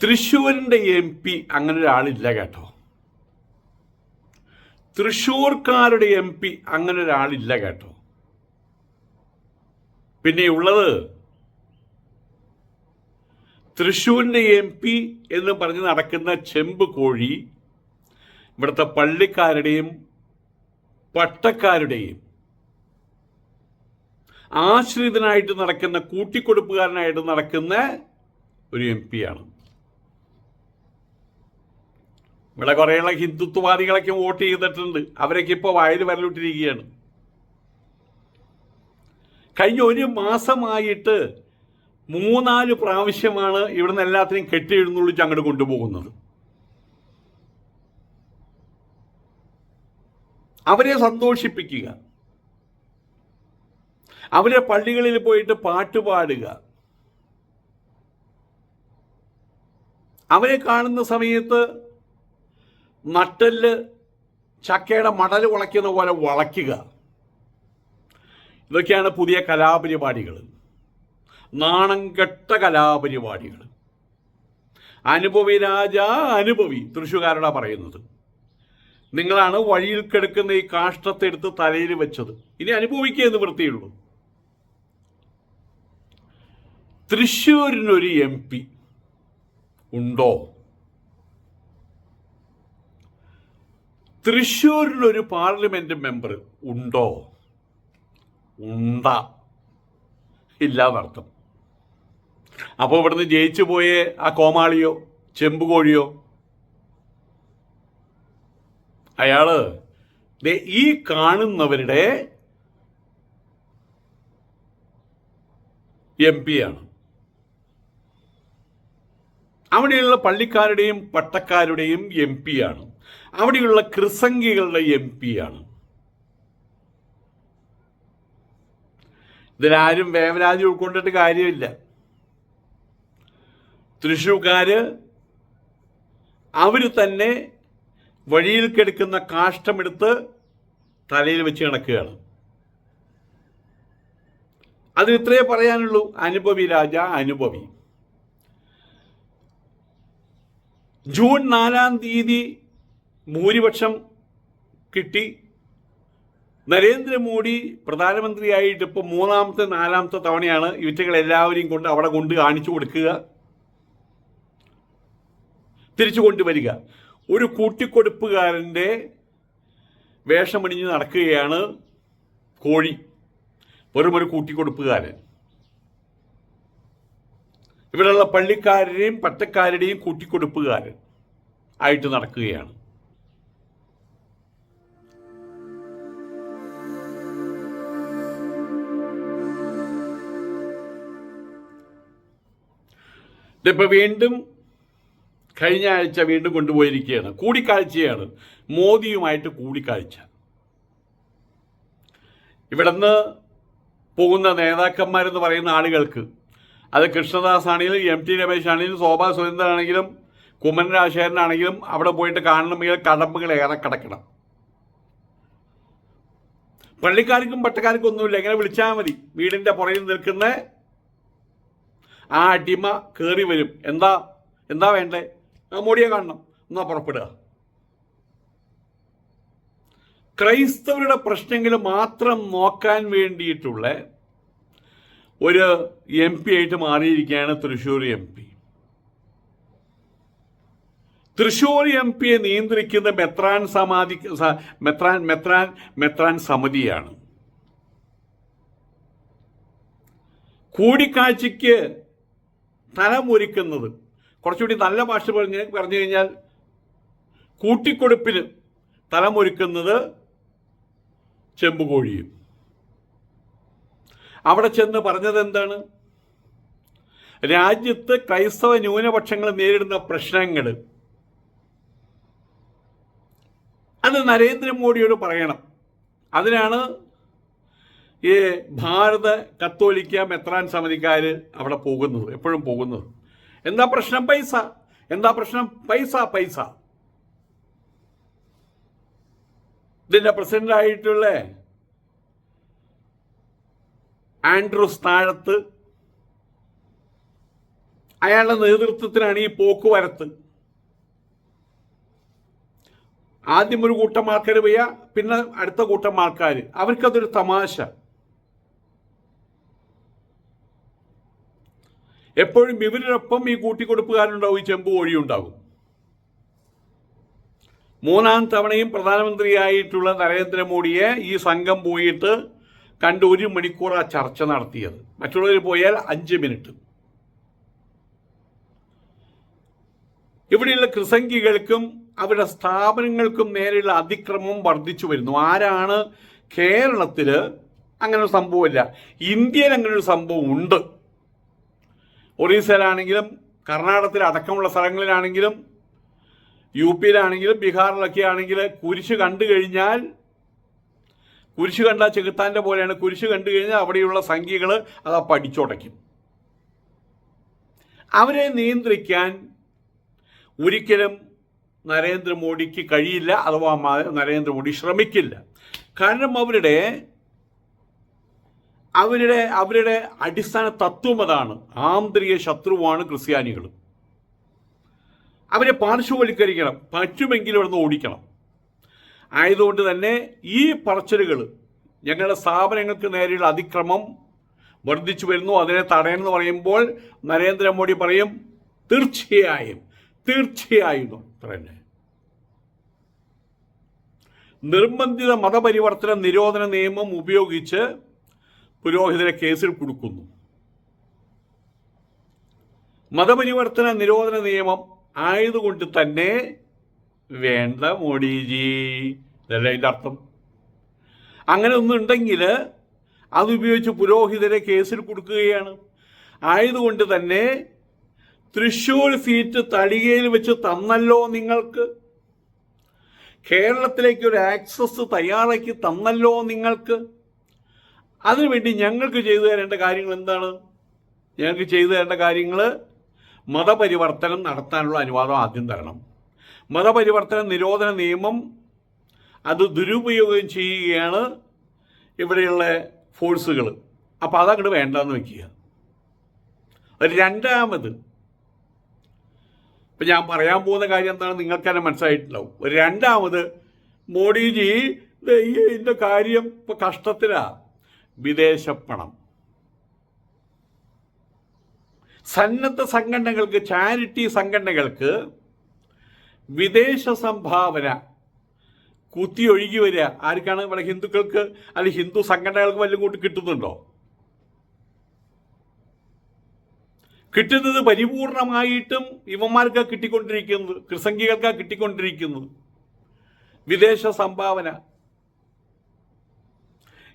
തൃശ്ശൂരിന്റെ M P അങ്ങനെ ഒരാളില്ല കേട്ടോ. തൃശ്ശൂർക്കാരുടെ M P അങ്ങനെ ഒരാളില്ല കേട്ടോ. പിന്നെ ഉള്ളത് തൃശ്ശൂരിന്റെ എം പി എന്ന് പറഞ്ഞ് നടക്കുന്ന ചെമ്പ് കോഴി ഇവിടുത്തെ പള്ളിക്കാരുടെയും പട്ടക്കാരുടെയും ആശ്രിതനായിട്ട് നടക്കുന്ന കൂട്ടിക്കൊടുപ്പുകാരനായിട്ട് നടക്കുന്ന ഒരു എം പിയാണ് ഇവിടെ കുറേയുള്ള ഹിന്ദുത്വവാദികളൊക്കെ വോട്ട് ചെയ്തിട്ടുണ്ട്. അവരൊക്കെ ഇപ്പോൾ വായിൽ വരലിട്ടിരിക്കുകയാണ്. കഴിഞ്ഞ ഒരു മാസമായിട്ട് മൂന്നാൽ പ്രാവശ്യമാണ് ഇവിടുന്ന് എല്ലാത്തിനെയും കെട്ടി എഴുന്നള്ളിച്ച് അങ്ങോട്ട് കൊണ്ടുപോകുന്നത്. അവരെ സന്തോഷിപ്പിക്കുക. അവരെ പള്ളികളിൽ പോയിട്ട് പാട്ട് പാടുക. അവരെ കാണുന്ന സമയത്ത് നട്ടൽ ചക്കയുടെ മടൽ വളയ്ക്കുന്ന പോലെ വളയ്ക്കുക. ഇതൊക്കെയാണ് പുതിയ കലാപരിപാടികൾ. നാണം കെട്ട കലാപരിപാടികൾ. അനുഭവി രാജ അനുഭവി തൃശ്ശൂകാരോടാ പറയുന്നത്. നിങ്ങളാണ് വഴിയിൽ കിടക്കുന്ന ഈ കാഷ്ടത്തെ എടുത്ത് തലയിൽ വെച്ചത്. ഇനി അനുഭവിക്കുക എന്ന് വൃത്തിയുള്ളൂ തൃശ്ശൂരിനൊരു എം പി ഉണ്ടോ? തൃശ്ശൂരിനൊരു പാർലമെന്റ് മെമ്പർ ഉണ്ടോ? ഉണ്ട. ഇല്ലാന്നർത്ഥം. അപ്പോൾ ഇവിടുന്ന് ജയിച്ചു പോയ ആ കോമാളിയോ ചെമ്പുകോഴിയോ? അയാൾ ഈ കാണുന്നവരുടെ എം പി ആണ്. അവിടെയുള്ള പള്ളിക്കാരുടെയും പട്ടക്കാരുടെയും എം പി ആണ്. അവിടെയുള്ള ക്രിസംഗികളുടെ എം പി ആണ്. ഇതിലാരും വേവരാജ് ഉൾക്കൊണ്ടിട്ട് കാര്യമില്ല. തൃശ്ശൂർക്കാര് അവർ തന്നെ വഴിയിൽ കിടക്കുന്ന കാഷ്ടമെടുത്ത് തലയിൽ വെച്ച് കിടക്കുകയാണ്. അത് ഇത്രയേ പറയാനുള്ളൂ. അനുഭവി രാജ അനുഭവി. ജൂൺ നാലാം തീയതി ഭൂരിപക്ഷം കിട്ടി. നരേന്ദ്രമോദി പ്രധാനമന്ത്രിയായിട്ട് ഇപ്പോൾ മൂന്നാമത്തെ നാലാമത്തെ തവണയാണ് ഇവറ്റകൾ എല്ലാവരെയും കൊണ്ട് അവിടെ കൊണ്ട് കാണിച്ചു കൊടുക്കുക. തിരിച്ചു കൊണ്ടുവരിക. ഒരു കൂട്ടിക്കൊടുപ്പുകാരന്റെ വേഷമണിഞ്ഞ് നടക്കുകയാണ് കോഴി. വെറും ഒരു കൂട്ടിക്കൊടുപ്പുകാരൻ. ഇവിടെയുള്ള പള്ളിക്കാരുടെയും പച്ചക്കാരുടെയും കൂട്ടിക്കൊടുപ്പുകാരൻ ആയിട്ട് നടക്കുകയാണ്. ഇതിപ്പോ വീണ്ടും കഴിഞ്ഞ ആഴ്ച വീണ്ടും കൊണ്ടുപോയിരിക്കുകയാണ്. കൂടിക്കാഴ്ചയാണ്. മോദിയുമായിട്ട് കൂടിക്കാഴ്ച. ഇവിടുന്ന് പോകുന്ന നേതാക്കന്മാരെന്ന് പറയുന്ന ആളുകൾക്ക് അത് കൃഷ്ണദാസ് ആണെങ്കിലും എം ടി രമേശ് ആണെങ്കിലും ശോഭാ സുരേന്ദ്രൻ ആണെങ്കിലും കുമ്മൻ രാജശേഖരനാണെങ്കിലും അവിടെ പോയിട്ട് കാണണമെങ്കിൽ കടമ്പുകൾ ഏറെ കിടക്കണം. പള്ളിക്കാർക്കും പട്ടക്കാർക്കും ഒന്നുമില്ല. എങ്ങനെ വിളിച്ചാൽ മതി. വീടിന്റെ പുറകിൽ നിൽക്കുന്ന ആ അടിമ കയറി വരും. എന്താ? എന്താ വേണ്ടേ? ആ മോഡിയെ കാണണം. എന്നാ പുറപ്പെടുക. ക്രൈസ്തവരുടെ പ്രശ്നങ്ങൾ മാത്രം നോക്കാൻ വേണ്ടിയിട്ടുള്ള ഒരു എം പി ആയിട്ട് മാറിയിരിക്കുകയാണ് Thrissur M P Thrissur M പിയെ നിയന്ത്രിക്കുന്ന മെത്രാൻ സമാധി മെത്രാൻ മെത്രാൻ മെത്രാൻ സമിതിയാണ്. കൂടിക്കാഴ്ചയ്ക്ക് തലമൊരുക്കുന്നത്. കുറച്ചുകൂടി നല്ല ഭാഷ പറഞ്ഞ് പറഞ്ഞു കഴിഞ്ഞാൽ കൂട്ടിക്കൊടുപ്പിന് തലമൊരുക്കുന്നത് ചെമ്പുകോഴിയും. അവിടെ ചെന്ന് പറഞ്ഞത് എന്താണ്? രാജ്യത്ത് ക്രൈസ്തവ ന്യൂനപക്ഷങ്ങൾ നേരിടുന്ന പ്രശ്നങ്ങൾ അത് നരേന്ദ്രമോദിയോട് പറയണം. അതിനാണ് ഈ ഭാരത കത്തോലിക്ക മെത്രാൻ സമിതിക്കാർ അവിടെ പോകുന്നത് എപ്പോഴും പോകുന്നത്. എന്താ പ്രശ്നം? പൈസ. എന്താ പ്രശ്നം? പൈസ പൈസ. ഇതിന്റെ പ്രസിഡന്റ് ആയിട്ടുള്ള ആൻഡ്രൂസ് താഴത്ത് അയാളുടെ നേതൃത്വത്തിനാണ് ഈ പോക്ക് പോക്കുവരത്ത് ആദ്യം ഒരു കൂട്ടം ആൾക്കാർ വയ്യ പിന്നെ അടുത്ത കൂട്ടം ആൾക്കാർ അവർക്കതൊരു തമാശ. എപ്പോഴും ഇവരിനൊപ്പം ഈ കൂട്ടിക്കൊടുപ്പുകാരുണ്ടാവും ഈ ചെമ്പ് കോഴിയുണ്ടാകും മൂന്നാം തവണയും പ്രധാനമന്ത്രിയായിട്ടുള്ള നരേന്ദ്രമോദിയെ ഈ സംഘം പോയിട്ട് കണ്ട് ഒരു മണിക്കൂർ ആ ചർച്ച നടത്തിയത്. മറ്റുള്ളവർ പോയാൽ അഞ്ച് മിനിറ്റ്. ഇവിടെയുള്ള കൃസംഗികൾക്കും അവരുടെ സ്ഥാപനങ്ങൾക്കും നേരെയുള്ള അതിക്രമം വർദ്ധിച്ചു വരുന്നു. ആരാണ്? കേരളത്തിൽ അങ്ങനെ ഒരു സംഭവമില്ല. ഇന്ത്യയിൽ അങ്ങനെ ഒരു സംഭവം ഉണ്ട് ഒറീസയിലാണെങ്കിലും കർണാടകത്തിൽ അടക്കമുള്ള സ്ഥലങ്ങളിലാണെങ്കിലും യു പിയിലാണെങ്കിലും ബീഹാറിലൊക്കെ ആണെങ്കിൽ കുരിശ് കണ്ടു കഴിഞ്ഞാൽ കുരിശ് കണ്ട ചെകുത്താന്റെ പോലെയാണ്. കുരിശ് കണ്ടു കഴിഞ്ഞാൽ അവിടെയുള്ള സംഖ്യകൾ അത് പഠിച്ചുടയ്ക്കും അവരെ നിയന്ത്രിക്കാൻ ഒരിക്കലും നരേന്ദ്രമോദിക്ക് കഴിയില്ല. അഥവാ നരേന്ദ്രമോദി ശ്രമിക്കില്ല. കാരണം അവരുടെ അവരുടെ അവരുടെ അടിസ്ഥാന തത്വം അതാണ്. ആന്തരിക ശത്രുവാണ് ക്രിസ്ത്യാനികൾ. അവരെ പാർശ്വവൽക്കരിക്കണം പറ്റുമെങ്കിൽ ഇവിടുന്ന് ഓടിക്കണം. ആയതുകൊണ്ട് തന്നെ ഈ പറച്ചിലുകൾ ഞങ്ങളുടെ സ്ഥാപനങ്ങൾക്ക് നേരെയുള്ള അതിക്രമം വർദ്ധിച്ചു വരുന്നു അതിനെ തടയണമെന്ന് പറയുമ്പോൾ നരേന്ദ്രമോദി പറയും തീർച്ചയായും തീർച്ചയായും. തന്നെ. നിർബന്ധിത മതപരിവർത്തന നിരോധന നിയമം ഉപയോഗിച്ച് പുരോഹിതരെ കേസിൽ കൊടുക്കുന്നു. മതപരിവർത്തന നിരോധന നിയമം ആയതുകൊണ്ട് തന്നെ വേണ്ട മോഡിജി. ഇതല്ലേ അതിന്റെ അർത്ഥം? അങ്ങനെ ഒന്നുണ്ടെങ്കിൽ അതുപയോഗിച്ച് പുരോഹിതരെ കേസിൽ കൊടുക്കുകയാണ്. ആയതുകൊണ്ട് തന്നെ തൃശ്ശൂർ സീറ്റ് തളികയിൽ വെച്ച് തന്നല്ലോ നിങ്ങൾക്ക്. കേരളത്തിലേക്ക് ഒരു ആക്സസ് തയ്യാറാക്കി തന്നല്ലോ നിങ്ങൾക്ക്. അതിനുവേണ്ടി ഞങ്ങൾക്ക് ചെയ്തു തരേണ്ട കാര്യങ്ങൾ എന്താണ്? ഞങ്ങൾക്ക് ചെയ്തു തരേണ്ട കാര്യങ്ങൾ മതപരിവർത്തനം നടത്താനുള്ള അനുവാദം ആദ്യം തരണം. മതപരിവർത്തന നിരോധന നിയമം അത് ദുരുപയോഗം ചെയ്യുകയാണ് ഇവിടെയുള്ള ഫോഴ്സുകൾ അപ്പോൾ അതങ്ങോട്ട് വേണ്ടെന്ന് വെക്കുക. രണ്ടാമത് ഇപ്പം ഞാൻ പറയാൻ പോകുന്ന കാര്യം എന്താണ് നിങ്ങൾക്ക് തന്നെ മനസ്സിലായിട്ടുണ്ടാവും. രണ്ടാമത് മോഡിജി ഇതിന്റെ കാര്യം ഇപ്പം കഷ്ടത്തിലാ. വിദേശ പണം സന്നദ്ധ സംഘടനകൾക്ക് ചാരിറ്റി സംഘടനകൾക്ക് വിദേശ സംഭാവന കുത്തി ഒഴുകി വരിക. ആർക്കാണ് ഇവിടെ ഹിന്ദുക്കൾക്ക് അല്ലെങ്കിൽ ഹിന്ദു സംഘടനകൾക്ക് വല്ലതും കൂട്ടി കിട്ടുന്നുണ്ടോ? കിട്ടുന്നത് പരിപൂർണമായിട്ടും ഇവന്മാർക്കാണ് കിട്ടിക്കൊണ്ടിരിക്കുന്നത് ക്രിസംഗികൾക്കാ കിട്ടിക്കൊണ്ടിരിക്കുന്നത്. വിദേശ സംഭാവന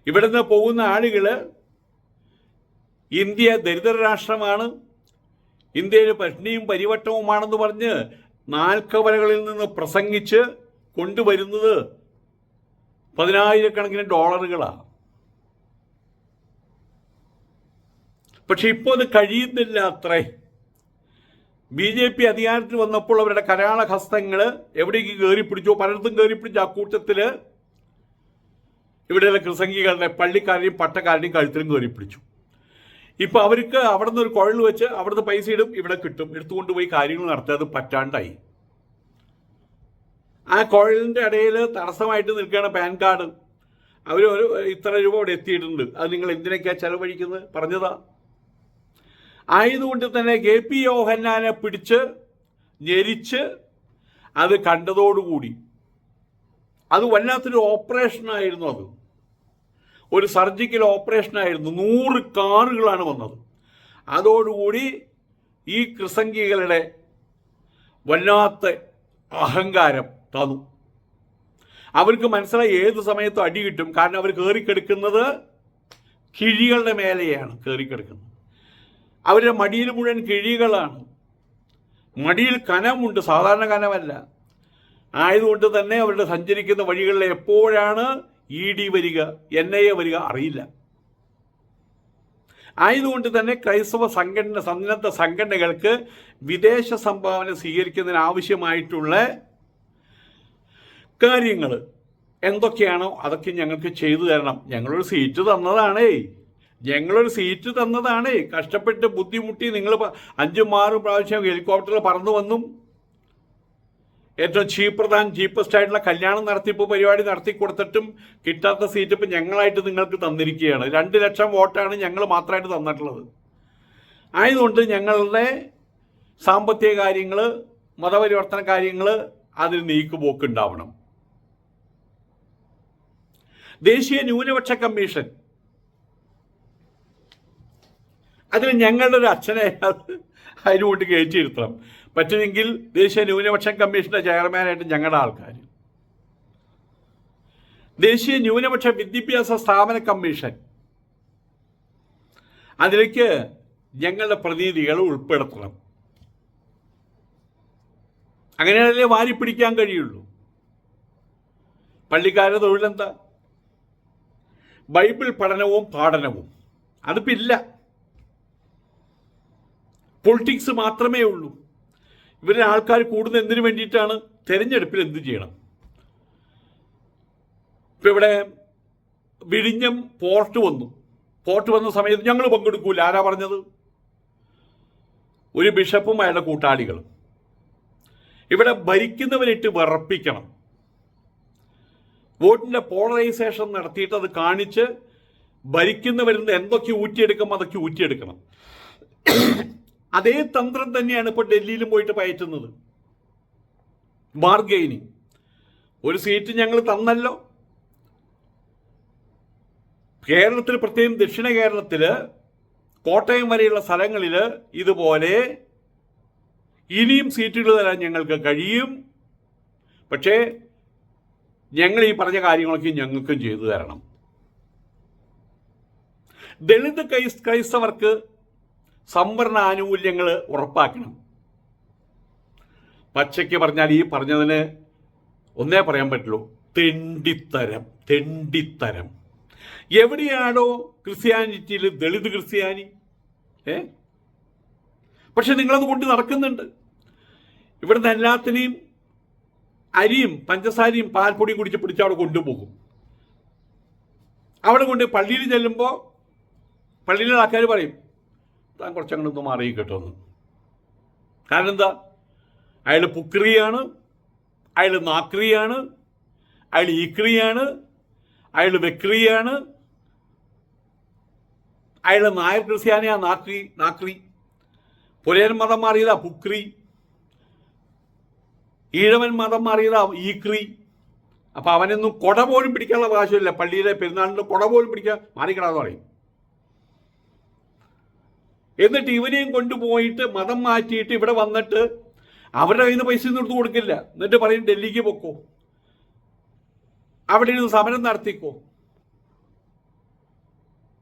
ഇവിടുന്ന് പോകുന്ന ആളുകൾ ഇന്ത്യ ദരിദ്ര രാഷ്ട്രമാണ്. ഇന്ത്യയിൽ പട്ടിണിയും പരിവട്ടവുമാണെന്ന് പറഞ്ഞ് നാൽക്കവലകളിൽ നിന്ന് പ്രസംഗിച്ച് കൊണ്ടുവരുന്നത് പതിനായിരക്കണക്കിന് ഡോളറുകളാണ് പക്ഷെ ഇപ്പോൾ അത് കഴിയുന്നില്ല അത്രേ. ബി ജെ പി അധികാരത്തിൽ വന്നപ്പോൾ അവരുടെ കരാള ഹസ്തങ്ങൾ എവിടേക്ക് കയറി പിടിച്ചോ പലയിടത്തും കയറി പിടിച്ച ആ കൂട്ടത്തിൽ ഇവിടെയുള്ള ക്രിസംഗികളുടെ പള്ളിക്കാരുടെയും പട്ടക്കാരുടെയും കഴുത്തിലും കയറി പിടിച്ചു. ഇപ്പൊ അവർക്ക് അവിടെ നിന്ന് ഒരു കുഴൽ വെച്ച് അവിടുന്ന് പൈസ ഇടും ഇവിടെ കിട്ടും. എടുത്തുകൊണ്ട് പോയി കാര്യങ്ങൾ അത് പറ്റാണ്ടായി. ആ കുഴലിന്റെ ഇടയിൽ തടസ്സമായിട്ട് നിൽക്കുകയാണ് പാൻ കാർഡ്. അവർ ഒരു ഇത്ര രൂപ അവിടെ എത്തിയിട്ടുണ്ട്. അത് നിങ്ങൾ എന്തിനൊക്കെയാ ചെലവഴിക്കുന്നത്? പറഞ്ഞതാ. ആയതുകൊണ്ട് തന്നെ കെ പി യോഹന്നാനെ പിടിച്ച് ഞെരിച്ച് അത് കണ്ടതോടുകൂടി അത് വല്ലാത്തൊരു ഓപ്പറേഷനായിരുന്നു അത്. ഒരു സർജിക്കൽ ഓപ്പറേഷനായിരുന്നു നൂറ് കാറുകളാണ് വന്നത്. അതോടുകൂടി ഈ കൃസംഗികളുടെ വല്ലാത്ത അഹങ്കാരം തന്നു. അവർക്ക് മനസ്സിലായി ഏത് സമയത്തും അടി കിട്ടും. കാരണം അവർ കയറിക്കെടുക്കുന്നത് കിഴികളുടെ മേലെയാണ് കയറിക്കെടുക്കുന്നത് അവരുടെ മടിയിൽ മുഴുവൻ കിഴികളാണ്. മടിയിൽ കനമുണ്ട്. സാധാരണ കനമല്ല. ആയതുകൊണ്ട് തന്നെ അവരുടെ സഞ്ചരിക്കുന്ന വഴികളിൽ എപ്പോഴാണ് ഇ ഡി വരിക എൻ ഐ എ വരിക അറിയില്ല. ആയതുകൊണ്ട് തന്നെ ക്രൈസ്തവ സംഘടന സന്നദ്ധ സംഘടനകൾക്ക് വിദേശ സംഭാവന സ്വീകരിക്കുന്നതിന് ആവശ്യമായിട്ടുള്ള കാര്യങ്ങൾ എന്തൊക്കെയാണോ അതൊക്കെ ഞങ്ങൾക്ക് ചെയ്തു തരണം. ഞങ്ങളൊരു സീറ്റ് തന്നതാണേ. ഞങ്ങളൊരു സീറ്റ് തന്നതാണേ. കഷ്ടപ്പെട്ട് ബുദ്ധിമുട്ടി നിങ്ങൾ അഞ്ചും ആറും പ്രാവശ്യം ഹെലികോപ്റ്ററിൽ പറന്നു വന്നും. ഏറ്റവും ചീപ്പർ താൻ ചീപ്പസ്റ്റ് ആയിട്ടുള്ള കല്യാണം നടത്തിപ്പ് പരിപാടി നടത്തി കൊടുത്തിട്ടും കിട്ടാത്ത സീറ്റ് ഇപ്പം ഞങ്ങളായിട്ട് നിങ്ങൾക്ക് തന്നിരിക്കുകയാണ്. രണ്ട് ലക്ഷം വോട്ടാണ് ഞങ്ങൾ മാത്രമായിട്ട് തന്നിട്ടുള്ളത്. ആയതുകൊണ്ട് ഞങ്ങളുടെ സാമ്പത്തിക കാര്യങ്ങൾ മതപരിവർത്തന കാര്യങ്ങൾ അതിൽ നീക്കുപോക്കുണ്ടാവണം. ദേശീയ ന്യൂനപക്ഷ കമ്മീഷൻ. അതിൽ ഞങ്ങളുടെ ഒരു അച്ഛനെ അതിനുകൊണ്ട് കയറ്റിയിരുത്തണം. പറ്റുമെങ്കിൽ ദേശീയ ന്യൂനപക്ഷ കമ്മീഷന്റെ ചെയർമാനായിട്ട് ഞങ്ങളുടെ ആൾക്കാർ ദേശീയ ന്യൂനപക്ഷ വിദ്യാഭ്യാസ സ്ഥാപന കമ്മീഷൻ. അതിലേക്ക് ഞങ്ങളുടെ പ്രതിനിധികൾ ഉൾപ്പെടുത്തണം. അങ്ങനെയല്ലേ വാരി പിടിക്കാൻ കഴിയുള്ളൂ. പള്ളിക്കാരുടെ തൊഴിലെന്താ? ബൈബിൾ പഠനവും പാഠനവും. അതിപ്പില്ല. പൊളിറ്റിക്സ് മാത്രമേ ഉള്ളൂ. ഇവരുടെ ആൾക്കാർ കൂടുന്ന എന്തിനു വേണ്ടിയിട്ടാണ് തെരഞ്ഞെടുപ്പിൽ എന്ത് ചെയ്യണം? ഇപ്പം ഇവിടെ വിഴിഞ്ഞം പോർട്ട് വന്നു. പോർട്ട് വന്ന സമയത്ത് ഞങ്ങൾ പങ്കെടുക്കൂല. ആരാ പറഞ്ഞത്? ഒരു ബിഷപ്പും അയാളുടെ കൂട്ടാളികളും. ഇവിടെ ഭരിക്കുന്നവരിട്ട് വിറപ്പിക്കണം. വോട്ടിന്റെ പോളറൈസേഷൻ നടത്തിയിട്ട് അത് കാണിച്ച് ഭരിക്കുന്നവരിൽ നിന്ന് എന്തൊക്കെ ഊറ്റിയെടുക്കും അതൊക്കെ ഊറ്റിയെടുക്കണം. അതേ തന്ത്രം തന്നെയാണ് ഇപ്പോൾ ഡൽഹിയിലും പോയിട്ട് പയറ്റുന്നത്. ബാർഗെയിനിങ് ഒരു സീറ്റ് ഞങ്ങൾ തന്നല്ലോ. കേരളത്തിൽ പ്രത്യേകം ദക്ഷിണ കേരളത്തിൽ കോട്ടയം വരെയുള്ള സ്ഥലങ്ങളിൽ ഇതുപോലെ ഇനിയും സീറ്റുകൾ തരാൻ ഞങ്ങൾക്ക് കഴിയും. പക്ഷേ ഞങ്ങൾ ഈ പറഞ്ഞ കാര്യങ്ങളൊക്കെ ഞങ്ങൾക്കും ചെയ്തു തരണം. ദളിത് ക്രൈസ് ക്രൈസ്തവർക്ക് സംവരണ ആനുകൂല്യങ്ങൾ ഉറപ്പാക്കണം. പച്ചയ്ക്ക് പറഞ്ഞാൽ ഈ പറഞ്ഞതിന് ഒന്നേ പറയാൻ പറ്റുള്ളൂ. തെണ്ടിത്തരം തെണ്ടിത്തരം. എവിടെയാണോ ക്രിസ്ത്യാനിറ്റിയിൽ ദളിത് ക്രിസ്ത്യാനി ഏ? പക്ഷെ നിങ്ങളത് കൊണ്ട് നടക്കുന്നുണ്ട്. ഇവിടുന്ന് എല്ലാത്തിനെയും അരിയും പഞ്ചസാരയും പാൽപ്പൊടിയും കുടിച്ച് പിടിച്ച് അവിടെ കൊണ്ടുപോകും. അവിടെ കൊണ്ട് പള്ളിയിൽ ചെല്ലുമ്പോൾ പള്ളിയിലെ ആൾക്കാർ പറയും താൻ കുറച്ചങ്ങോട്ടൊന്ന് മാറി കേട്ടോന്ന് കാരണം എന്താ അയാൾ പുക്രിയാണ് അയാൾ നാക്രിയാണ് അയാൾ ഈക്രിയാണ് അയാൾ വെക്രിയാണ് അയാൾ നായർ ക്രിസ്ത്യാനിയാ നാക്രി നാക്രി. പുലയൻ മതം മാറിയതാ പുക്രി. ഈഴവൻ മതം മാറിയതാ ഈക്രി. അപ്പോൾ അവനൊന്നും കൊട പോലും പിടിക്കാനുള്ള അവകാശമില്ല. പള്ളിയിലെ പെരുന്നാളിന്റെ കൊട പോലും പിടിക്കാൻ മാറിക്കടാന്ന് പറയും. എന്നിട്ട് ഇവനെയും കൊണ്ടുപോയിട്ട് മതം മാറ്റിയിട്ട് ഇവിടെ വന്നിട്ട് അവരുടെ കയ്യിൽ നിന്ന് പൈസ ഒന്നും എടുത്തു കൊടുക്കില്ല. എന്നിട്ട് പറയും ഡൽഹിക്ക് പൊക്കോ. അവിടെ ഇരുന്ന് സമരം നടത്തിക്കോ.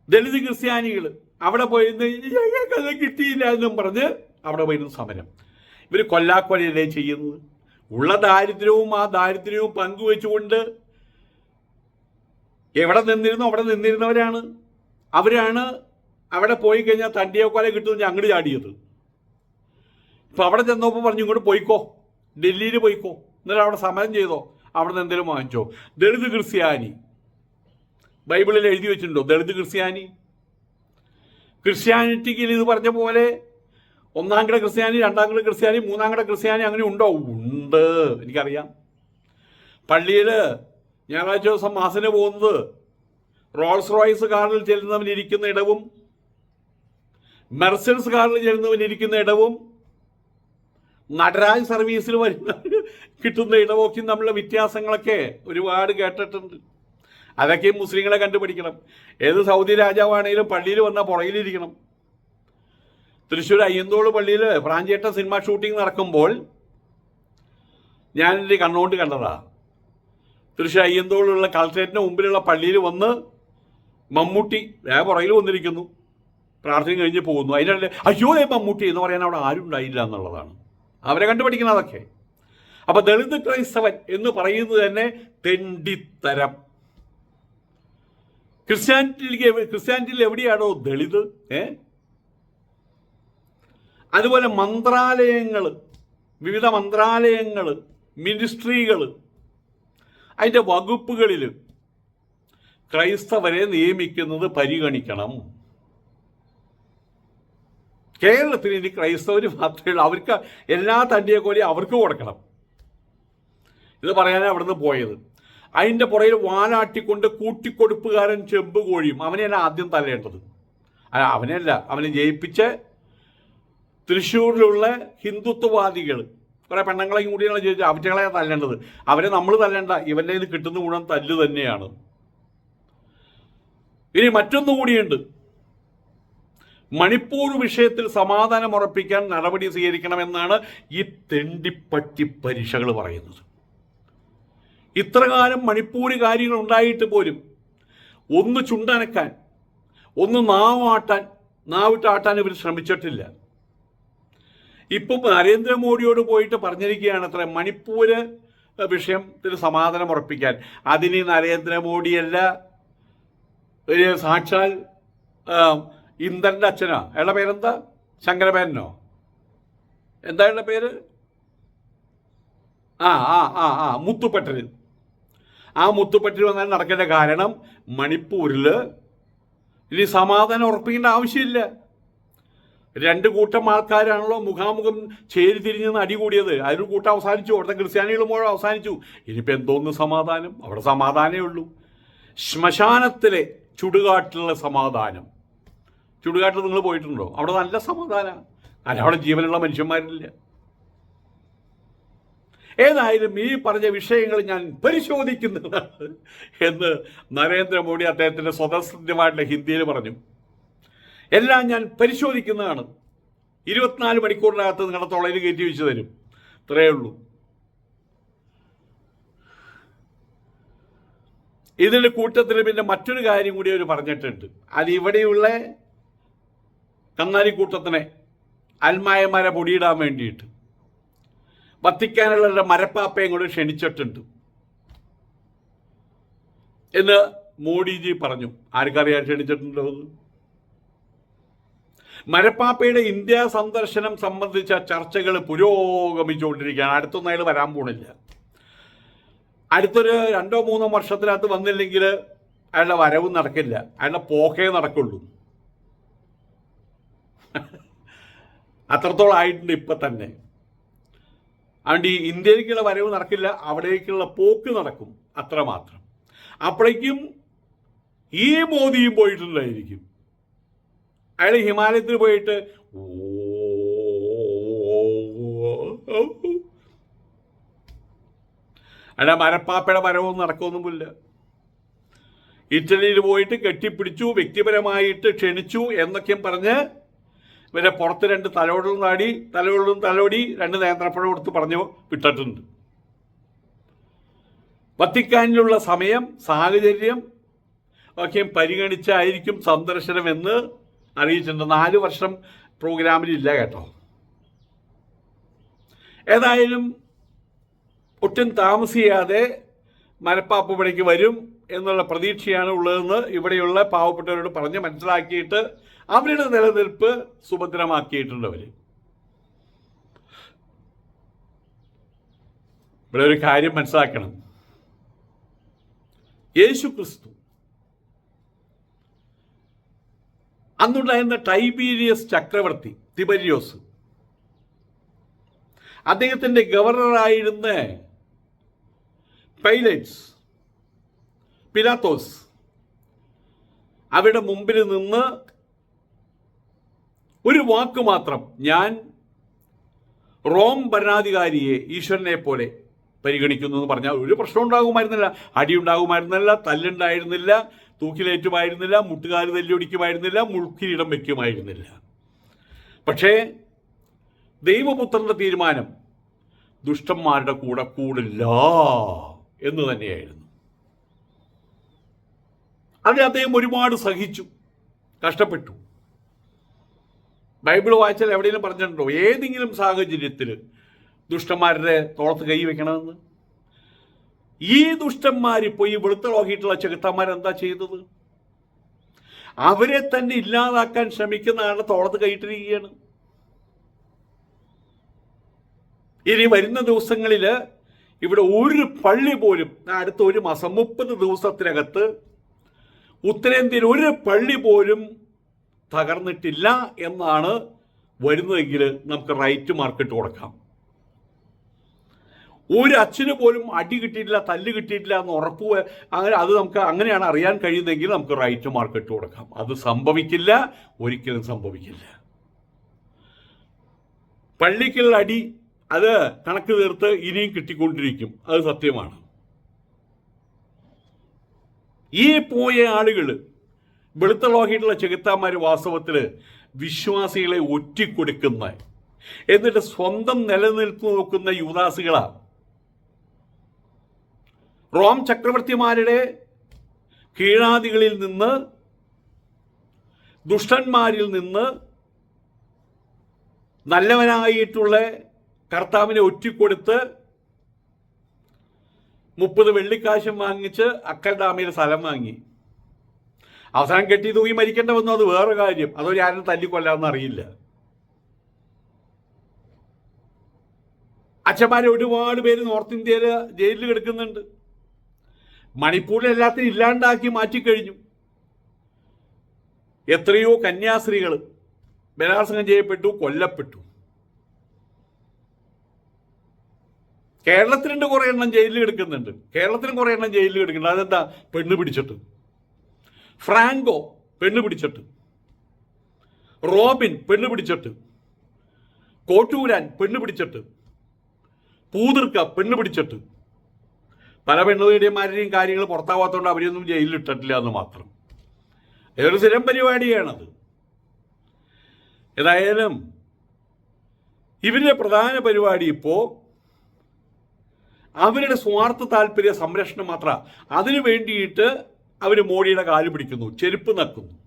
ദളിത് ക്രിസ്ത്യാനികൾ അവിടെ പോയിരുന്ന് ഞങ്ങൾക്കത് കിട്ടിയില്ല എന്നും പറഞ്ഞ് അവിടെ പോയിരുന്നു സമരം. ഇവർ കൊല്ലാക്കൊലയല്ലേ ചെയ്യുന്നത്? ഉള്ള ദാരിദ്ര്യവും ആ ദാരിദ്ര്യവും പങ്കുവെച്ചുകൊണ്ട് എവിടെ നിന്നിരുന്നു അവിടെ നിന്നിരുന്നവരാണ്. അവരാണ് അവിടെ പോയി കഴിഞ്ഞാൽ തണ്ടിയൊക്കൊല കിട്ടുമെന്ന് അങ്ങോട്ട് ചാടിയത്. ഇപ്പം അവിടെ ചെന്നപ്പോൾ പറഞ്ഞു ഇങ്ങോട്ട് പോയിക്കോ. ഡൽഹിയിൽ പോയിക്കോ. എന്നിട്ട് അവിടെ സമരം ചെയ്തോ. അവിടെ നിന്ന് എന്തെങ്കിലും വാങ്ങിച്ചോ. ദളിത് ക്രിസ്ത്യാനി. ബൈബിളിൽ എഴുതി വെച്ചിട്ടുണ്ടോ? ദളിത് ക്രിസ്ത്യാനി. ക്രിസ്ത്യാനിറ്റിക്ക് ഇത് പറഞ്ഞ പോലെ ഒന്നാം കിട ക്രിസ്ത്യാനി രണ്ടാം കിട ക്രിസ്ത്യാനി മൂന്നാം കിട ക്രിസ്ത്യാനി അങ്ങനെ ഉണ്ടോ? ഉണ്ട്. എനിക്കറിയാം. പള്ളിയിൽ ഞായറാഴ്ച ദിവസം മാസിന് പോകുന്നത് റോൾസ് റോയ്സ് കാറിൽ ചെല്ലുന്നവൻ ഇരിക്കുന്ന ഇടവും മെർസൻസ് കാറിൽ ചേർന്ന് ഇരിക്കുന്ന ഇടവും നടരാജ് സർവീസിൽ വരുന്ന കിട്ടുന്ന ഇടവൊക്കെയും തമ്മിലുള്ള വ്യത്യാസങ്ങളൊക്കെ ഒരുപാട് കേട്ടിട്ടുണ്ട്. അതൊക്കെ മുസ്ലിങ്ങളെ കണ്ടുപിടിക്കണം. ഏത് സൗദി രാജാവാണെങ്കിലും പള്ളിയിൽ വന്നാൽ പുറകിലിരിക്കണം. തൃശ്ശൂർ അയ്യന്തോൾ പള്ളിയിൽ പ്രാഞ്ചേട്ട സിനിമ ഷൂട്ടിംഗ് നടക്കുമ്പോൾ ഞാൻ എന്റെ കണ്ണുകൊണ്ട് കണ്ടതാ. തൃശ്ശൂർ അയ്യന്തോളിലുള്ള കളക്ട്രേറ്റിന് മുമ്പിലുള്ള പള്ളിയിൽ വന്ന് മമ്മൂട്ടി പുറകിൽ വന്നിരിക്കുന്നു. പ്രാർത്ഥന കഴിഞ്ഞ് പോകുന്നു. അതിനിടെ അയ്യോ ഏ മമ്മൂട്ടി എന്ന് പറയാൻ അവിടെ ആരും ഉണ്ടായില്ല എന്നുള്ളതാണ്. അവരെ കണ്ടുപിടിക്കണം അതൊക്കെ. അപ്പൊ ദളിത് ക്രൈസ്തവൻ എന്ന് പറയുന്നത് തന്നെ തെണ്ടിത്തരം. ക്രിസ്ത്യാനിറ്റിയിലേക്ക് ക്രിസ്ത്യാനിറ്റിയിൽ എവിടെയാണോ ദളിത് ഏ? അതുപോലെ മന്ത്രാലയങ്ങൾ വിവിധ മന്ത്രാലയങ്ങൾ മിനിസ്ട്രികൾ അതിന്റെ വകുപ്പുകളിൽ ക്രൈസ്തവരെ നിയമിക്കുന്നത് പരിഗണിക്കണം. കേരളത്തിൽ ഇനി ക്രൈസ്തവർ മാത്രമേ ഉള്ളൂ. അവർക്ക് എല്ലാ തണ്ടിയെ കോലി അവർക്ക് കൊടുക്കണം. ഇത് പറയാനാണ് അവിടുന്ന് പോയത്. അതിന്റെ പുറയിൽ വാലാട്ടിക്കൊണ്ട് കൂട്ടിക്കൊടുപ്പുകാരൻ ചെമ്പ് കോഴിയും. അവനെയല്ല ആദ്യം തല്ലേണ്ടത്. അല്ല അവനെയല്ല അവനെ ജയിപ്പിച്ച് തൃശ്ശൂരിലുള്ള ഹിന്ദുത്വവാദികൾ. കുറേ പെണ്ണുങ്ങളെയും കൂടിയാണ് ചോദിച്ചത് അവറ്റകളെ തല്ലേണ്ടത്. അവരെ നമ്മൾ തല്ലേണ്ട. ഇവന്റെ ഇത് കിട്ടുന്ന ഗുണം തല്ല് തന്നെയാണ്. ഇനി മറ്റൊന്നു കൂടിയുണ്ട്. മണിപ്പൂർ വിഷയത്തിൽ സമാധാനം ഉറപ്പിക്കാൻ നടപടി സ്വീകരിക്കണമെന്നാണ് ഈ തെണ്ടിപ്പട്ടി പരീക്ഷകൾ പറയുന്നത്. ഇത്രകാലം മണിപ്പൂർ കാര്യങ്ങൾ ഉണ്ടായിട്ട് പോലും ഒന്ന് ചുണ്ടനക്കാൻ ഒന്ന് നാവാട്ടാൻ നാവിട്ടാട്ടാൻ ഇവർ ശ്രമിച്ചിട്ടില്ല. ഇപ്പം നരേന്ദ്രമോദിയോട് പോയിട്ട് പറഞ്ഞിരിക്കുകയാണ് അത്ര മണിപ്പൂര് വിഷയത്തിൽ സമാധാനം ഉറപ്പിക്കാൻ. അതിന് നരേന്ദ്രമോദിയല്ല ഒരു സാക്ഷാൽ ഇന്ദ്രന്റെ അച്ഛനോ? അയാളുടെ പേരെന്താ? ശങ്കരമേനോ എന്താ അയാളുടെ പേര്? ആ ആ ആ ആ മുത്തുപ്പട്ടൽ ആ മുത്തുപ്പട്ടൽ വന്നാൽ നടക്കേണ്ട കാരണം മണിപ്പൂരിൽ ഇനി സമാധാനം ഉറപ്പിക്കേണ്ട ആവശ്യമില്ല. രണ്ട് കൂട്ടം ആൾക്കാരാണല്ലോ മുഖാമുഖം ചേരി തിരിഞ്ഞ് അടി അടികൂടിയത് അതിലൊരു കൂട്ടം അവസാനിച്ചു. അവിടുത്തെ ക്രിസ്ത്യാനികൾ മുഴുവൻ അവസാനിച്ചു. ഇനിയിപ്പോൾ എന്തോന്ന് സമാധാനം? അവിടെ സമാധാനമേ ഉള്ളൂ. ശ്മശാനത്തിലെ ചുടുകാട്ടിലുള്ള സമാധാനം. ചുടുകാട്ടിൽ നിങ്ങൾ പോയിട്ടുണ്ടോ? അവിടെ നല്ല സമാധാനമാണ്. കാരണം അവിടെ ജീവനുള്ള മനുഷ്യന്മാരില്ല. ഏതായാലും ഈ പറഞ്ഞ വിഷയങ്ങൾ ഞാൻ പരിശോധിക്കുന്നതാണ് എന്ന് നരേന്ദ്രമോദി അദ്ദേഹത്തിന്റെ സ്വതന്ത്രമായിട്ടുള്ള ഹിന്ദിയിൽ പറഞ്ഞു. എല്ലാം ഞാൻ പരിശോധിക്കുന്നതാണ്. ഇരുപത്തിനാല് മണിക്കൂറിനകത്ത് നിങ്ങളുടെ തൊളയിൽ കയറ്റി വെച്ച് തരും. ഇത്രയേ ഉള്ളൂ. ഇതിന്റെ കൂട്ടത്തിൽ പിന്നെ മറ്റൊരു കാര്യം കൂടി അവർ പറഞ്ഞിട്ടുണ്ട്. അത് ഇവിടെയുള്ള കന്നാലിക്കൂട്ടത്തിനെ അൽമായമാരെ പൊടിയിടാൻ വേണ്ടിയിട്ട് വത്തിക്കാനുള്ള മരപ്പാപ്പയും കൂടെ ക്ഷണിച്ചിട്ടുണ്ട്. എന്ന് മോഡിജി പറഞ്ഞു. ആർക്കറിയാൻ ക്ഷണിച്ചിട്ടുണ്ടോ മരപ്പാപ്പയുടെ ഇന്ത്യ സന്ദർശനം സംബന്ധിച്ച ചർച്ചകൾ പുരോഗമിച്ചുകൊണ്ടിരിക്കുകയാണ്. അടുത്തൊന്നും അയാൾ വരാൻ പോണില്ല. അടുത്തൊരു രണ്ടോ മൂന്നോ വർഷത്തിനകത്ത് വന്നില്ലെങ്കിൽ അയാളുടെ വരവും നടക്കില്ല. അയാളുടെ പോക്കേ നടക്കുള്ളൂ. അത്രത്തോളം ആയിട്ടുണ്ട് ഇപ്പം തന്നെ. അതുകൊണ്ട് ഈ ഇന്ത്യയിലേക്കുള്ള വരവ് നടക്കില്ല അവിടേക്കുള്ള പോക്ക് നടക്കും അത്രമാത്രം. അപ്പോഴേക്കും ഈ മോദിയും പോയിട്ടുണ്ടായിരിക്കും. അയാൾ ഹിമാലയത്തിൽ പോയിട്ട് അയാളുടെ മരപ്പാപ്പയുടെ വരവും നടക്കൊന്നുമില്ല ഇറ്റലിയിൽ പോയിട്ട് കെട്ടിപ്പിടിച്ചു വ്യക്തിപരമായിട്ട് ക്ഷണിച്ചു എന്നൊക്കെയും പറഞ്ഞ് ഇവരെ പുറത്ത് രണ്ട് തലോടും നാടി തലോടും തലോടി രണ്ട് നേന്ത്രപ്പഴം കൊടുത്ത് പറഞ്ഞു വിട്ടിട്ടുണ്ട്. വത്തിക്കാനിലുള്ള സമയം സാഹചര്യം ഒക്കെ പരിഗണിച്ചായിരിക്കും സന്ദർശനം എന്ന് അറിയിച്ചിട്ടുണ്ട്. നാല് വർഷം പ്രോഗ്രാമിലില്ല കേട്ടോ. ഏതായാലും ഒട്ടും താമസിയാതെ മരപ്പാപ്പുപടിക്ക് വരും എന്നുള്ള പ്രതീക്ഷയാണ് ഉള്ളതെന്ന് ഇവിടെയുള്ള പാവപ്പെട്ടവരോട് പറഞ്ഞ് മനസ്സിലാക്കിയിട്ട് അവരുടെ നിലനിൽപ്പ് സുഭദ്രമാക്കിയിട്ടുണ്ട് അവർ ഇവിടെ ഒരു കാര്യം മനസ്സിലാക്കണം. യേശു ക്രിസ്തു അന്നുണ്ടായിരുന്ന ടൈബീരിയസ് ചക്രവർത്തി തിബരിയോസ് അദ്ദേഹത്തിന്റെ ഗവർണറായിരുന്ന പൈലറ്റ്സ് പിലാത്തോസ് അവരുടെ മുമ്പിൽ നിന്ന് ഒരു വാക്ക് മാത്രം. ഞാൻ റോം ഭരണാധികാരിയെ ഈശ്വരനെ പോലെ പരിഗണിക്കുന്നു എന്ന് പറഞ്ഞാൽ ഒരു പ്രശ്നം ഉണ്ടാകുമായിരുന്നില്ല. അടിയുണ്ടാകുമായിരുന്നില്ല തല്ലുണ്ടായിരുന്നില്ല തൂക്കിലേറ്റുമായിരുന്നില്ല മുട്ടുകാൽ തല്ലിയൊടിക്കുമായിരുന്നില്ല മുൾക്കിരീടം വയ്ക്കുമായിരുന്നില്ല പക്ഷേ ദൈവപുത്രന്റെ തീരുമാനം ദുഷ്ടന്മാരുടെ കൂടെ കൂടില്ല എന്ന് തന്നെയായിരുന്നു. അതിന് അദ്ദേഹം ഒരുപാട് സഹിച്ചു കഷ്ടപ്പെട്ടു. ബൈബിൾ വായിച്ചാൽ എവിടെയെങ്കിലും പറഞ്ഞിട്ടുണ്ടോ? ഏതെങ്കിലും സാഹചര്യത്തിൽ ദുഷ്ടന്മാരുടെ തോളത്ത് കൈ വെക്കണമെന്ന്? ഈ ദുഷ്ടന്മാർ ഇപ്പോൾ ഈ വെളുത്ത നോക്കിയിട്ടുള്ള ചെകുത്തന്മാർ എന്താ ചെയ്തത്? അവരെ തന്നെ ഇല്ലാതാക്കാൻ ശ്രമിക്കുന്ന ആളുടെ തോളത്ത് കൈയിട്ടിരിക്കുകയാണ് ഇനി വരുന്ന ദിവസങ്ങളിൽ ഇവിടെ ഒരു പള്ളി പോലും അടുത്ത ഒരു മാസം മുപ്പത് ദിവസത്തിനകത്ത് ഉത്തരേന്ത്യയിൽ ഒരു പള്ളി പോലും തകർന്നിട്ടില്ല എന്നാണ് വരുന്നതെങ്കിൽ നമുക്ക് റൈറ്റ് മാർക്കറ്റ് കൊടുക്കാം. ഒരു അച്ഛന് പോലും അടി കിട്ടിയിട്ടില്ല തല്ല് കിട്ടിയിട്ടില്ല എന്ന് ഉറപ്പ് അങ്ങനെ അത് നമുക്ക് അങ്ങനെയാണ് അറിയാൻ കഴിയുന്നതെങ്കിൽ നമുക്ക് റൈറ്റ് മാർക്കറ്റ് കൊടുക്കാം. അത് സംഭവിക്കില്ല ഒരിക്കലും സംഭവിക്കില്ല. പള്ളിക്കുള്ള അടി അത് കണക്ക് തീർത്ത് ഇനിയും കിട്ടിക്കൊണ്ടിരിക്കും. അത് സത്യമാണ്. ഈ പോയ ആളുകൾ വെളുത്ത ലോഹിയിട്ടുള്ള ചെകുത്താന്മാർ വാസ്തവത്തിൽ വിശ്വാസികളെ ഒറ്റിക്കൊടുക്കുന്ന എന്നിട്ട് സ്വന്തം നിലനിൽപ്പ് നോക്കുന്ന യുവദാസികളാണ് റോം ചക്രവർത്തിമാരുടെ കീഴാദികളിൽ നിന്ന് ദുഷ്ടന്മാരിൽ നിന്ന് നല്ലവനായിട്ടുള്ള കർത്താവിനെ ഒറ്റിക്കൊടുത്ത് മുപ്പത് വെള്ളിക്കാശം വാങ്ങിച്ച് അക്കൽ ഡാമിൽ സ്ഥലം വാങ്ങി. അവസാനം കെട്ടി തൂങ്ങി മരിക്കേണ്ട വന്നു. അത് വേറെ കാര്യം. അതൊരു ആരും തല്ലിക്കൊല്ലാമെന്ന് അറിയില്ല. അച്ഛന്മാരെ ഒരുപാട് പേര് നോർത്ത് ഇന്ത്യയിൽ ജയിലിൽ കിടക്കുന്നുണ്ട്. മണിപ്പൂരിൽ എല്ലാത്തിനും ഇല്ലാണ്ടാക്കി മാറ്റിക്കഴിഞ്ഞു. എത്രയോ കന്യാസ്ത്രീകൾ ബലാത്സംഗം ചെയ്യപ്പെട്ടു കൊല്ലപ്പെട്ടു. കേരളത്തിലുണ്ട് കുറേ എണ്ണം ജയിലിൽ കിടക്കുന്നുണ്ട്. കേരളത്തിലും കുറേ എണ്ണം ജയിലിൽ കിടക്കുന്നുണ്ട്. അതെന്താ? പെണ്ണ് പിടിച്ചിട്ട്. ഫ്രാങ്കോ പെണ്ണ് പിടിച്ചിട്ട്. റോബിൻ പെണ്ണ് പിടിച്ചിട്ട്. കോട്ടൂരാൻ പെണ്ണ് പിടിച്ചിട്ട്. പൂതിർക്ക പെണ്ണ് പിടിച്ചിട്ട്. പല പെണ്ണുപീടിയന്മാരുടെയും കാര്യങ്ങൾ പുറത്താവാത്തതുകൊണ്ട് അവരെയൊന്നും ജയിലിലിട്ടിട്ടില്ല എന്ന് മാത്രം. ഇതൊരു സ്ഥിരം പരിപാടിയാണത്. ഏതായാലും ഇവരുടെ പ്രധാന പരിപാടി ഇപ്പോൾ അവരുടെ സ്വാർത്ഥ താല്പര്യ സംരക്ഷണം മാത്ര. അതിനു വേണ്ടിയിട്ട് അവർ മോഡിയുടെ കാൽ പിടിക്കുന്നു ചെരുപ്പ് നക്കുന്നു.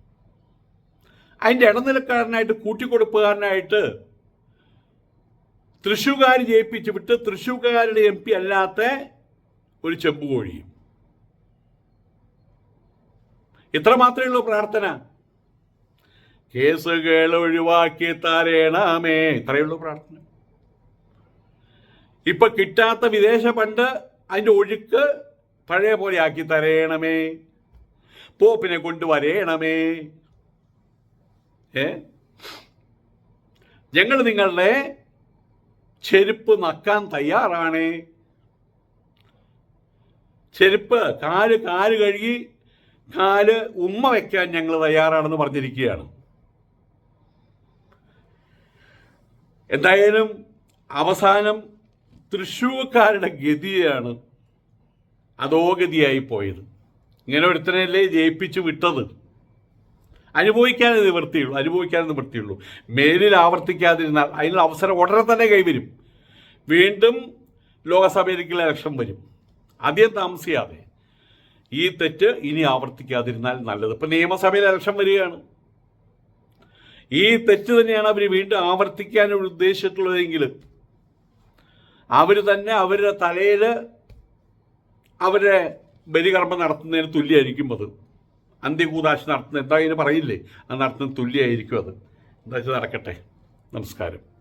അതിന്റെ ഇടനിലക്കാരനായിട്ട് കൂട്ടിക്കൊടുപ്പുകാരനായിട്ട് തൃശ്ശൂകാർ ജയിപ്പിച്ച് വിട്ട് തൃശ്ശൂക്കാരുടെ എം പി അല്ലാത്ത ഒരു ചെമ്പുകോഴിയും. ഇത്ര മാത്രമേ ഉള്ളൂ പ്രാർത്ഥന. കേസുകൾ ഒഴിവാക്കി തരേണമേ. ഇത്രയേ ഉള്ളൂ പ്രാർത്ഥന. ഇപ്പൊ കിട്ടാത്ത വിദേശ പണ്ട് അതിന്റെ ഒഴുക്ക് പഴയ പോലെ ആക്കി തരേണമേ. പോപ്പിനെ കൊണ്ടുവരേണമേ. ഏ? ഞങ്ങൾ നിങ്ങളുടെ ചെരുപ്പ് നക്കാൻ തയ്യാറാണ്. ചെരുപ്പ് കാൽ കാൽ കഴുകി കാൽ ഉമ്മ വയ്ക്കാൻ ഞങ്ങൾ തയ്യാറാണെന്ന് പറഞ്ഞിരിക്കുകയാണ്. എന്തായാലും അവസാനം തൃശ്ശൂർക്കാരുടെ ഗതിയാണ് അതോഗതിയായി പോയത്. ഇങ്ങനെ ഒരുത്തനല്ലേ ജയിപ്പിച്ചു വിട്ടത്? അനുഭവിക്കാനേ നിവൃത്തിയുള്ളൂ അനുഭവിക്കാനേ നിവൃത്തിയുള്ളൂ. മേലിൽ ആവർത്തിക്കാതിരുന്നാൽ അതിനുള്ള അവസരം ഉടനെ തന്നെ കൈവരും. വീണ്ടും ലോകസഭയിലേക്ക് ഇലക്ഷൻ വരും. അധികം താമസിയാതെ. ഈ തെറ്റ് ഇനി ആവർത്തിക്കാതിരുന്നാൽ നല്ലത്. ഇപ്പം നിയമസഭയിൽ ഇലക്ഷൻ വരികയാണ്. ഈ തെറ്റ് തന്നെയാണ് അവർ വീണ്ടും ആവർത്തിക്കാൻ ഉദ്ദേശിച്ചിട്ടുള്ളതെങ്കിൽ അവർ തന്നെ അവരുടെ തലയിൽ അവരുടെ ബലികർമ്മം നടത്തുന്നതിന് തുല്യമായിരിക്കും അത്. അന്ത്യകൂതാശി നടത്തുന്ന എന്താ ഇതിന് പറയില്ലേ? അത് നടത്തുന്ന തുല്യമായിരിക്കും അത്. എന്താ വെച്ചാൽ നടക്കട്ടെ? നമസ്കാരം.